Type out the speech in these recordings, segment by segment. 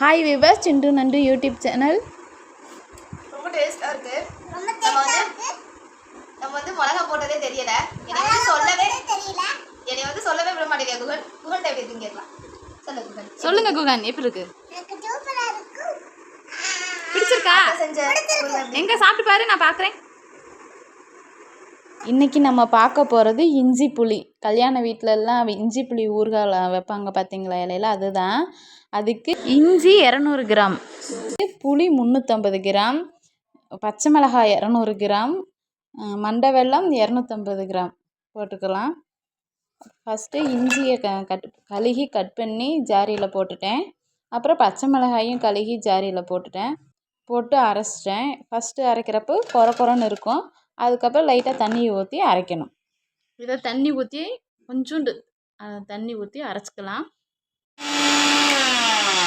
Hi viewers சிண்டு நண்டு YouTube channel ரொம்ப டேஸ்டா இருக்கு. நம்ம வந்து நம்ம வந்து மிளகா போட்டதே தெரியல. என்னை வந்து சொல்லவே தெரியல. என்னை வந்து சொல்லவே விட மாட்டேங்க குகன் குகன் டைப் இருக்குன்னு கேட்கலாம். சொல்லு குகன். சொல்லுங்க குகன் எப்படி இருக்கு? எனக்கு பிடிச்சிருக்கா? செஞ்ச எங்க சாப்பிட்டு பாரு நான் பார்க்குறேன் இன்னைக்கு நம்ம பார்க்க போகிறது இஞ்சி புளி. கல்யாண வீட்டிலலாம் இஞ்சி புளி ஊறுகாய் வைப்பாங்க பார்த்தீங்களா இலையில? அதுதான். அதுக்கு இஞ்சி இரநூறு கிராம். புளி முந்நூற்றம்பது கிராம். பச்சை மிளகாய் இரநூறு கிராம். மண்டை வெல்லம் இரநூத்தம்பது கிராம். போட்டுக்கலாம். ஃபஸ்ட்டு இஞ்சியை க கட் கழுகி கட் பண்ணி ஜாரியில் போட்டுட்டேன். அப்புறம் பச்சை மிளகாயும் கழுகி ஜாரியில் போட்டுட்டேன். போட்டு அரைச்சிட்டேன். ஃபஸ்ட்டு அரைக்கிறப்போ கொர கொரன்னு இருக்கும். அதுக்கப்புறம் லைட்டாக தண்ணி ஊற்றி அரைக்கணும். இதை தண்ணி ஊற்றி கொஞ்சோண்டு தண்ணி ஊற்றி அரைச்சிக்கலாம்.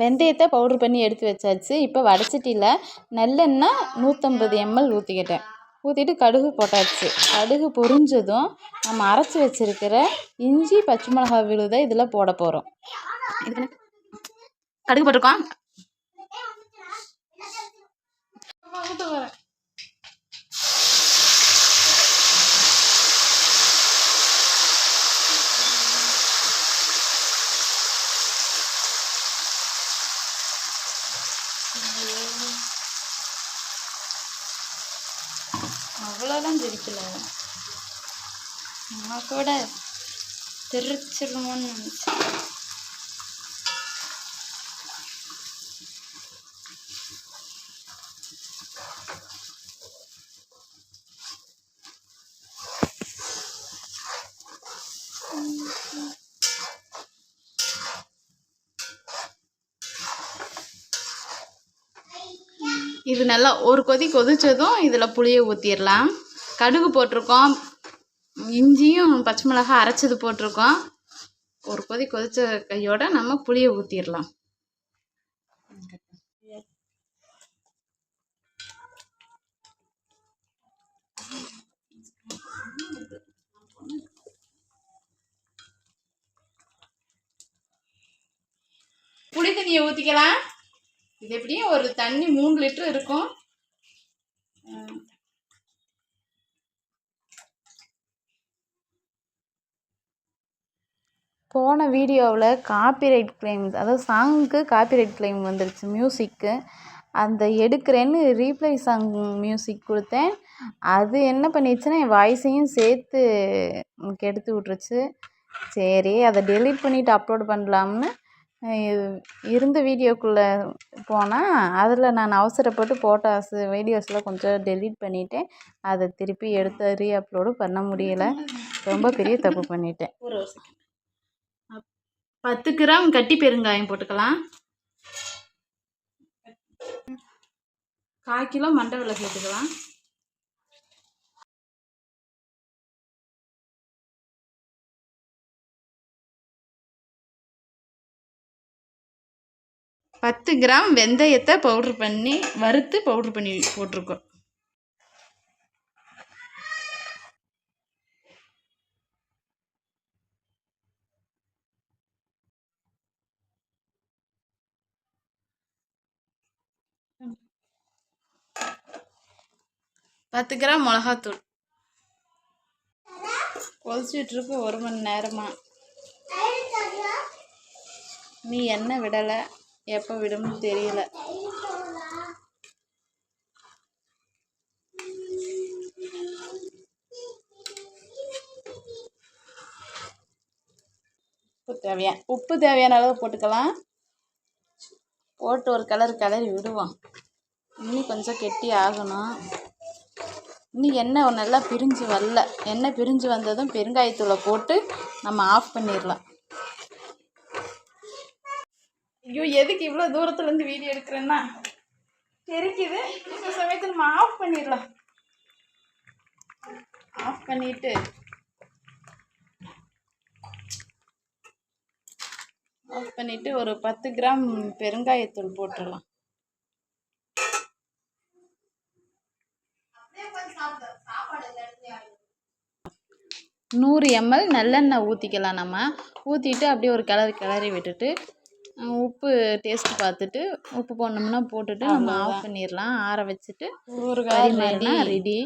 வெந்தயத்தை பவுட்ரு பண்ணி எடுத்து வச்சாச்சு. இப்போ வடச்சட்டியில் நல்லெண்ணெய் நூற்றம்பது எம்எல் ஊற்றிக்கிட்டேன் ஊற்றிட்டு கடுகு போட்டாச்சு. கடுகு பொரிஞ்சதும் நம்ம அரைச்சி வச்சிருக்கிற இஞ்சி பச்சை மிளகாய் விழுதை இதில் போட போகிறோம் கடுகு போட்டிருக்கோம்? அவ்வளோதான் தெரிக்கல நான் கூட தெரிச்சிருமோன்னு நினச்சேன். இது நல்லா ஒரு கொதி கொதிச்சதும் இதில் புளியை ஊற்றிடலாம் கடுகு போட்டிருக்கோம். இஞ்சியும் பச்சை மிளகாய் அரைச்சது போட்டிருக்கோம். ஒரு கொதி கொதிச்ச கையோட நம்ம புளியை ஊற்றிடலாம் புளி தண்ணியை ஊற்றிக்கலாம் இது எப்படியும் ஒரு தண்ணி மூணு லிட்டர் இருக்கும். போன வீடியோவில் காப்பிரைட் கிளைம் அதாவது சாங்குக்கு காப்பிரைட் கிளைம் வந்துருச்சு மியூசிக்கு அந்த எடுக்கிறேன்னு ரீப்ளை சாங் மியூசிக் கொடுத்தேன். அது என்ன பண்ணிடுச்சுன்னா என் வாய்ஸையும் சேர்த்து கெடுத்து விட்ருச்சு சரி அதை டெலீட் பண்ணிவிட்டு அப்லோட் பண்ணலாம்னு இருந்த வீடியோக்குள்ளே போனால் அதில் நான் அவசரப்பட்டு ஃபோட்டோஸ் வீடியோஸ்லாம் கொஞ்சம் டெலீட் பண்ணிட்டேன். அதை திருப்பி எடுத்து ரீ அப்லோடு பண்ண முடியலை. ரொம்ப பெரிய தப்பு பண்ணிட்டேன். பத்து கிராம் கட்டி பெருங்காயம் போட்டுக்கலாம். கால் கிலோ மண்டை விளக்கு சேர்த்துக்கலாம் பத்து கிராம் வெந்தயத்தை பவுட்ரு பண்ணி வறுத்து பவுட்ரு பண்ணி போட்டிருக்கோம். பத்து கிராம் மிளகாத்தூள். கொதிச்சிட்டு இருக்கு ஒரு மணி நேரமா. நீ எண்ணெய் விடலை. எப்போ விடும்னு தெரியல. உப்பு தேவையான உப்பு தேவையான அளவு போட்டுக்கலாம். போட்டு ஒரு கலர் கலரி விடுவோம். இன்னும் கொஞ்சம் கெட்டி ஆகணும். இன்னும் எண்ணெய் நல்லா பிரிஞ்சு வரல. எண்ணெய் பிரிஞ்சு வந்ததும் பெருங்காயத்தூளை போட்டு நம்ம ஆஃப் பண்ணிடலாம். ஐயோ எதுக்கு இவ்வளோ தூரத்துலேருந்து வீடியோ எடுக்கிறேன்னா? தெரிக்குது. இந்த சமயத்தில் நம்ம ஆஃப் பண்ணிடலாம். ஆஃப் பண்ணிட்டு. ஆஃப் பண்ணிட்டு ஒரு பத்து கிராம் பெருங்காயத்தூள் போட்டுடலாம். நூறு எம்எல் நல்லெண்ணெய் ஊற்றிக்கலாம் நம்ம. ஊற்றிட்டு அப்படியே ஒரு கிளறி கிளறி விட்டுட்டு உப்பு டேஸ்ட் பார்த்துட்டு உப்பு போடணும்னா போட்டுட்டு நம்ம ஆஃப் பண்ணிடலாம் ஆற வச்சுட்டு ஊறுகாய் ரெடி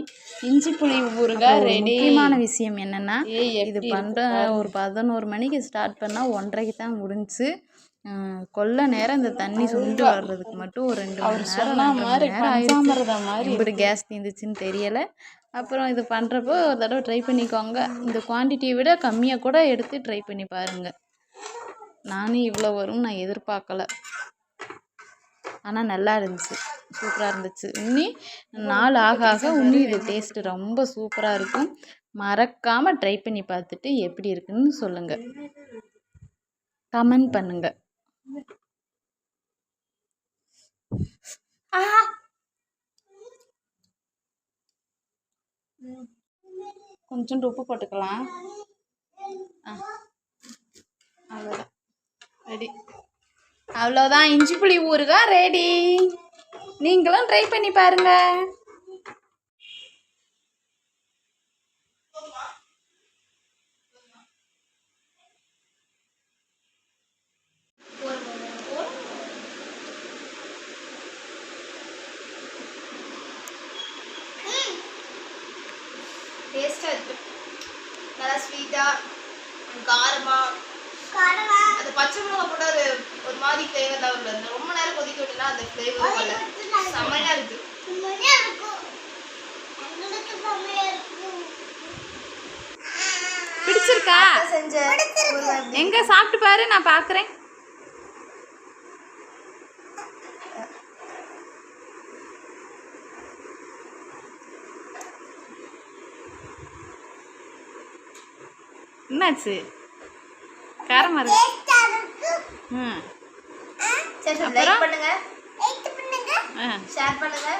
இஞ்சி புளி ஊறுகாய் ரெடி முக்கியமான விஷயம் என்னென்னா இது பண்ணுற ஒரு பதினோரு மணிக்கு ஸ்டார்ட் பண்ணால் ஒன்றரைக்கு தான் முடிஞ்சுச்சு அஹ், கொல்ல நேரம் இந்த தண்ணி சுண்டு வர்றதுக்கு மட்டும் ஒரு ரெண்டு மணி நேரம் ஆயிடுச்சு. இப்படி கேஸ் தீந்துச்சுன்னு தெரியலை. அப்புறம் இது பண்ணுறப்போ ஒரு தடவை ட்ரை பண்ணிக்கோங்க. இந்த குவான்டிட்டியை விட கம்மியாக கூட எடுத்து ட்ரை பண்ணி பாருங்கள் நானும் இவ்வளோ வரும் நான் எதிர்பார்க்கல. ஆனால் நல்லா இருந்துச்சு. சூப்பராக இருந்துச்சு. இன்னி நாள் ஆக ஆக இன்னும் இது டேஸ்ட்டு ரொம்ப சூப்பராக இருக்கும். மறக்காமல் ட்ரை பண்ணி பார்த்துட்டு எப்படி இருக்குன்னு சொல்லுங்கள் கமெண்ட் பண்ணுங்கள் கொஞ்சோண்டு உப்பு போட்டுக்கலாம் ஆ அவ்வளோதான் ரெடி அவ்வளோதான் இஞ்சி புளி ஊறுகாய் ரெடி நீங்களும் ட்ரை பண்ணி பாருங்க. டேஸ்ட்டாக இருக்கு. நல்லா ஸ்வீட்டாக காரமாக அந்த பச்சை மிளகா போட்டால் அது ஒரு மாதிரி ஃப்ளேவர் தான் வருது. ரொம்ப நேரம் கொதிக்க விட்டுனா அந்த ஃப்ளேவர் வரல. செம்மையாக இருக்கு. செம்மையா இருக்கும் பிடிச்சிருக்கா? ஒரு எங்க சாப்பிட்டு பாரு நான் பார்க்குறேன் என்னாச்சு? காரமாக இருக்கு. ம். சரி பண்ணுங்க. ஷேர் பண்ணுங்க.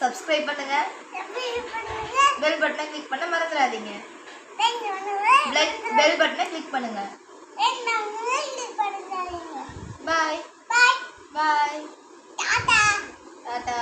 சப்ஸ்கிரைப் பண்ணுங்க. பெல் பட்டனை கிளிக் பண்ண மறந்துடாதீங்க. பெல் பட்டனை கிளிக் பண்ணுங்க. பாய் பாய் பாய் டாடா